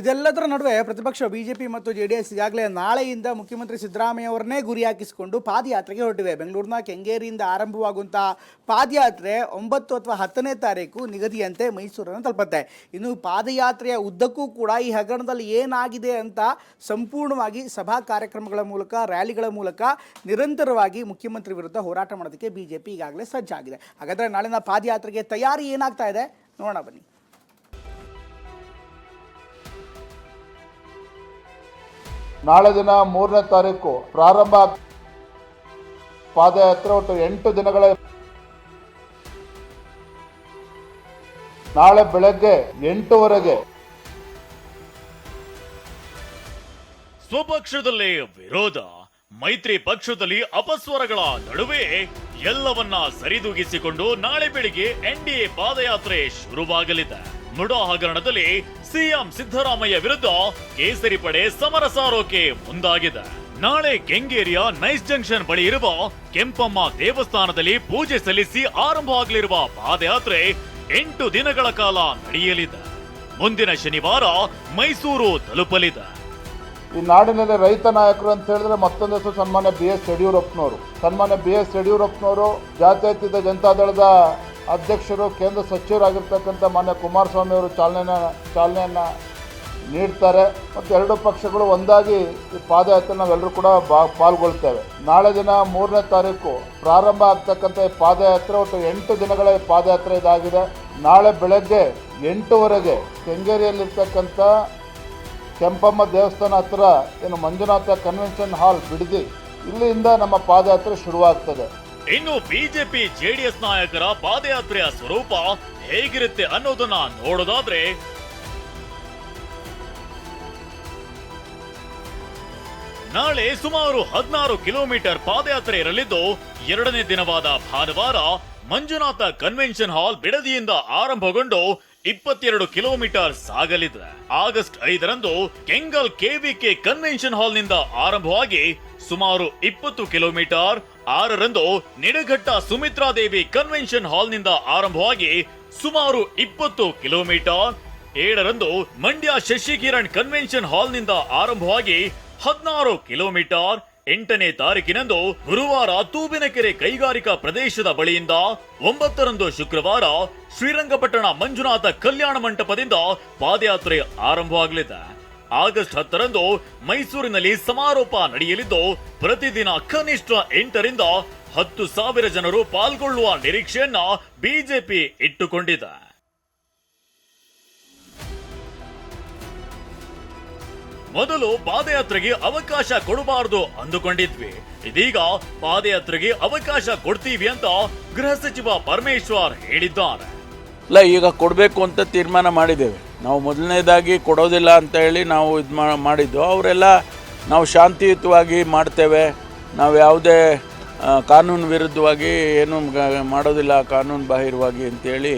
ಇದೆಲ್ಲದರ ನಡುವೆ ಪ್ರತಿಪಕ್ಷ ಬಿಜೆಪಿ ಮತ್ತು ಜೆ ಡಿ ಎಸ್ ಈಗಾಗಲೇ ನಾಳೆಯಿಂದ ಮುಖ್ಯಮಂತ್ರಿ ಸಿದ್ದರಾಮಯ್ಯ ಅವರನ್ನೇ ಗುರಿಯಾಕಿಸಿಕೊಂಡು ಪಾದಯಾತ್ರೆಗೆ ಹೊರಟಿವೆ. ಬೆಂಗಳೂರಿನ ಕೆಂಗೇರಿಯಿಂದ ಆರಂಭವಾಗುವಂತಹ ಪಾದಯಾತ್ರೆ ಒಂಬತ್ತು ಅಥವಾ ಹತ್ತನೇ ತಾರೀಕು ನಿಗದಿಯಂತೆ ಮೈಸೂರನ್ನು ತಲುಪುತ್ತೆ. ಇನ್ನು ಪಾದಯಾತ್ರೆಯ ಉದ್ದಕ್ಕೂ ಕೂಡ ಈ ಹಗರಣದಲ್ಲಿ ಏನಾಗಿದೆ ಅಂತ ಸಂಪೂರ್ಣವಾಗಿ ಸಭಾ ಕಾರ್ಯಕ್ರಮಗಳ ಮೂಲಕ, ರ್ಯಾಲಿಗಳ ಮೂಲಕ ನಿರಂತರವಾಗಿ ಮುಖ್ಯಮಂತ್ರಿ ವಿರುದ್ಧ ಹೋರಾಟ ಮಾಡೋದಕ್ಕೆ ಬಿಜೆಪಿ ಈಗಾಗಲೇ ಸಜ್ಜಾಗಿದೆ. ಹಾಗಾದರೆ ನಾಳಿನ ಪಾದಯಾತ್ರೆಗೆ ತಯಾರಿ ಏನಾಗ್ತಾ ಇದೆ? ನೋಡೋಣ ಬನ್ನಿ. ನಾಳೆ ದಿನ ಮೂರನೇ ತಾರೀಕು ಪ್ರಾರಂಭ ಪಾದಯಾತ್ರೆ ಒಟ್ಟು ಎಂಟು ದಿನಗಳ. ನಾಳೆ ಬೆಳಗ್ಗೆ ಎಂಟುವರೆಗೆ. ಸ್ವಪಕ್ಷದಲ್ಲಿ ವಿರೋಧ, ಮೈತ್ರಿ ಪಕ್ಷದಲ್ಲಿ ಅಪಸ್ವರಗಳ ನಡುವೆ ಎಲ್ಲವನ್ನ ಸರಿದೂಗಿಸಿಕೊಂಡು ನಾಳೆ ಬೆಳಿಗ್ಗೆ ಎನ್ಡಿಎ ಪಾದಯಾತ್ರೆ ಶುರುವಾಗಲಿದೆ. ಮುಡಾ ಹಗರಣದಲ್ಲಿ ಸಿಎಂ ಸಿದ್ದರಾಮಯ್ಯ ವಿರುದ್ಧ ಕೇಸರಿ ಪಡೆ ಸಮರ ಮುಂದಾಗಿದೆ. ನಾಳೆ ಕೆಂಗೇರಿಯ ನೈಸ್ ಜಂಕ್ಷನ್ ಬಳಿ ಇರುವ ಕೆಂಪಮ್ಮ ದೇವಸ್ಥಾನದಲ್ಲಿ ಪೂಜೆ ಸಲ್ಲಿಸಿ ಆರಂಭ ಆಗಲಿರುವ ಪಾದಯಾತ್ರೆ ಎಂಟು ದಿನಗಳ ಕಾಲ ನಡೆಯಲಿದೆ. ಮುಂದಿನ ಶನಿವಾರ ಮೈಸೂರು ತಲುಪಲಿದೆ. ಈ ನಾಡಿನಲ್ಲಿ ರೈತ ನಾಯಕರು ಅಂತ ಹೇಳಿದ್ರೆ ಮತ್ತೊಂದಷ್ಟು ಸನ್ಮಾನ್ಯ ಬಿ ಎಸ್ ಯಡಿಯೂರಪ್ಪನವರು. ಸನ್ಮಾನ್ಯ ಬಿ ಎಸ್ ಯಡಿಯೂರಪ್ಪನವರು ಜಾತ್ಯತೀತ ಜನತಾದಳದ ಅಧ್ಯಕ್ಷರು, ಕೇಂದ್ರ ಸಚಿವರಾಗಿರ್ತಕ್ಕಂಥ ಮಾನ್ಯ ಕುಮಾರಸ್ವಾಮಿ ಅವರು ಚಾಲನೆನ, ಚಾಲನೆಯನ್ನು ನೀಡ್ತಾರೆ. ಮತ್ತು ಎರಡು ಪಕ್ಷಗಳು ಒಂದಾಗಿ ಈ ಪಾದಯಾತ್ರೆ ನಾವೆಲ್ಲರೂ ಕೂಡ ಬಾ, ಪಾಲ್ಗೊಳ್ತೇವೆ. ನಾಳೆ ದಿನ ಮೂರನೇ ತಾರೀಕು ಪ್ರಾರಂಭ ಆಗ್ತಕ್ಕಂಥ ಈ ಪಾದಯಾತ್ರೆ, ಒಟ್ಟು ಎಂಟು ದಿನಗಳ ಈ ಪಾದಯಾತ್ರೆ ಇದಾಗಿದೆ. ನಾಳೆ ಬೆಳಗ್ಗೆ ಎಂಟುವರೆಗೆ ಕೆಂಗೇರಿಯಲ್ಲಿರ್ತಕ್ಕಂಥ ಕೆಂಪಮ್ಮ ದೇವಸ್ಥಾನ ಹತ್ರ ಏನು ಮಂಜುನಾಥ ಕನ್ವೆನ್ಷನ್ ಹಾಲ್ ಬಿಡದಿ, ಇಲ್ಲಿಂದ ನಮ್ಮ ಪಾದಯಾತ್ರೆ ಶುರುವಾಗ್ತದೆ. ಇನ್ನು ಬಿಜೆಪಿ ಜೆಡಿಎಸ್ ನಾಯಕರ ಪಾದಯಾತ್ರೆಯ ಸ್ವರೂಪ ಹೇಗಿರುತ್ತೆ ಅನ್ನೋದನ್ನ ನೋಡೋದಾದ್ರೆ, ನಾಳೆ ಸುಮಾರು ಹದಿನಾರು ಕಿಲೋಮೀಟರ್ ಪಾದಯಾತ್ರೆ ಇರಲಿದ್ದು, ಎರಡನೇ ದಿನವಾದ ಭಾನುವಾರ ಮಂಜುನಾಥ ಕನ್ವೆನ್ಷನ್ ಹಾಲ್ ಬಿಡದಿಯಿಂದ ಆರಂಭಗೊಂಡು ಇಪ್ಪತ್ತೆರಡು ಕಿಲೋಮೀಟರ್ ಸಾಗಲಿದೆ. ಆಗಸ್ಟ್ ಐದರಂದು ಕೆಂಗಲ್ ಕೆವಿಕೆ ಕನ್ವೆನ್ಷನ್ ಹಾಲ್ನಿಂದ ಆರಂಭವಾಗಿ ಸುಮಾರು ಇಪ್ಪತ್ತು ಕಿಲೋಮೀಟರ್ ಆರರಂದು ನಿಡಘಟ್ಟ ಸುಮಿತ್ರಾದೇವಿ ಕನ್ವೆನ್ಷನ್ ಹಾಲ್ನಿಂದ ಆರಂಭವಾಗಿ ಸುಮಾರು ಇಪ್ಪತ್ತು ಕಿಲೋಮೀಟರ್. ಏಳರಂದು ಮಂಡ್ಯ ಶಶಿಕಿರಣ್ ಕನ್ವೆನ್ಷನ್ ಹಾಲ್ನಿಂದ ಆರಂಭವಾಗಿ ಹದಿನಾರು ಕಿಲೋಮೀಟರ್. ಎಂಟನೇ ತಾರೀಕಿನಂದು ಗುರುವಾರ ತೂಬಿನಕೆರೆ ಕೈಗಾರಿಕಾ ಪ್ರದೇಶದ ಬಳಿಯಿಂದ ಒಂಬತ್ತರಂದು ಶುಕ್ರವಾರ ಶ್ರೀರಂಗಪಟ್ಟಣ ಮಂಜುನಾಥ ಕಲ್ಯಾಣ ಮಂಟಪದಿಂದ ಪಾದಯಾತ್ರೆ ಆರಂಭವಾಗಲಿದೆ. ಆಗಸ್ಟ್ ಹತ್ತರಂದು ಮೈಸೂರಿನಲ್ಲಿ ಸಮಾರೋಪ ನಡೆಯಲಿದ್ದು, ಪ್ರತಿದಿನ ಕನಿಷ್ಠ ಎಂಟರಿಂದ ಹತ್ತು ಸಾವಿರ ಜನರು ಪಾಲ್ಗೊಳ್ಳುವ ನಿರೀಕ್ಷೆಯನ್ನ ಬಿಜೆಪಿ ಇಟ್ಟುಕೊಂಡಿದೆ. ಮೊದಲು ಪಾದಯಾತ್ರೆಗೆ ಅವಕಾಶ ಕೊಡಬಾರದು ಅಂದುಕೊಂಡಿದ್ವಿ. ಇದೀಗ ಪಾದಯಾತ್ರೆಗೆ ಅವಕಾಶ ಕೊಡ್ತೀವಿ ಅಂತ ಗೃಹ ಸಚಿವ ಪರಮೇಶ್ವರ್ ಹೇಳಿದ್ದಾರೆ. ಇಲ್ಲ, ಈಗ ಕೊಡಬೇಕು ಅಂತ ತೀರ್ಮಾನ ಮಾಡಿದ್ದೇವೆ. ನಾವು ಮೊದಲನೇದಾಗಿ ಕೊಡೋದಿಲ್ಲ ಅಂತ ಹೇಳಿ ನಾವು ಇದು ಮಾಡಿದ್ದು. ಅವರೆಲ್ಲ ನಾವು ಶಾಂತಿಯುತವಾಗಿ ಮಾಡ್ತೇವೆ. ನಾವು ಯಾವುದೇ ಕಾನೂನು ವಿರುದ್ಧವಾಗಿ ಏನು ಮಾಡೋದಿಲ್ಲ, ಕಾನೂನು ಬಾಹಿರವಾಗಿ ಅಂತೇಳಿ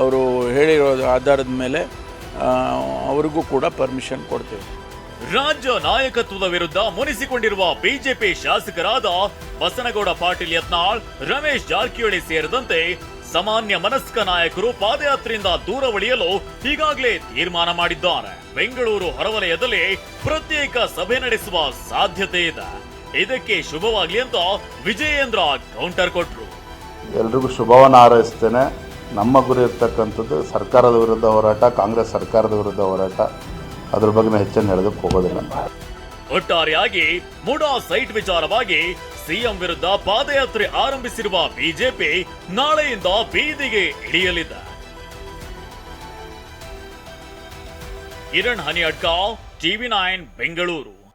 ಅವರು ಹೇಳಿರೋ ಆಧಾರದ ಮೇಲೆ ಅವರಿಗೂ ಕೂಡ ಪರ್ಮಿಷನ್ ಕೊಡ್ತೇವೆ. ರಾಜ್ಯ ನಾಯಕತ್ವದ ವಿರುದ್ಧ ಮುನಿಸಿಕೊಂಡಿರುವ ಬಿಜೆಪಿ ಶಾಸಕರಾದ ಬಸನಗೌಡ ಪಾಟೀಲ್ ಯತ್ನಾಳ್, ರಮೇಶ್ ಜಾರಕಿಹೊಳಿ ಸೇರಿದಂತೆ ಸಾಮಾನ್ಯ ಮನಸ್ಕ ನಾಯಕರು ಪಾದಯಾತ್ರೆಯಿಂದ ದೂರ ಉಳಿಯಲು ಈಗಾಗಲೇ ತೀರ್ಮಾನ ಮಾಡಿದ್ದಾರೆ. ಬೆಂಗಳೂರು ಹೊರವಲಯದಲ್ಲಿ ಪ್ರತ್ಯೇಕ ಸಭೆ ನಡೆಸುವ ಸಾಧ್ಯತೆ ಇದೆ. ಇದಕ್ಕೆ ಶುಭವಾಗಲಿ ಅಂತ ವಿಜಯೇಂದ್ರ ಕೌಂಟರ್ ಕೊಟ್ರು. ಎಲ್ರಿಗೂ ಶುಭವನ್ನು ಹಾರೈಸ್ತೇನೆ. ನಮ್ಮ ಗುರಿ ಇರ್ತಕ್ಕಂಥದ್ದು ಸರ್ಕಾರದ ವಿರುದ್ಧ ಹೋರಾಟ ಕಾಂಗ್ರೆಸ್ ಸರ್ಕಾರದ ವಿರುದ್ಧ ಹೋರಾಟ. ಅದ್ರ ಬಗ್ಗೆ ನಾನು ಹೆಚ್ಚನ್ನು ಹೇಳೋದಕ್ಕೆ ಹೋಗೋದಿಲ್ಲ. ಒಟ್ಟಾರೆಯಾಗಿ ಮೂಡಾ ಸೈಟ್ ವಿಚಾರವಾಗಿ ಸಿಎಂ ವಿರುದ್ಧ ಪಾದಯಾತ್ರೆ ಆರಂಭಿಸಿರುವ ಬಿಜೆಪಿ ನಾಳೆಯಿಂದ ಬೀದಿಗೆ ಇಳಿಯಲಿದೆ. Kiran Haniyadka TV nine Bengaluru.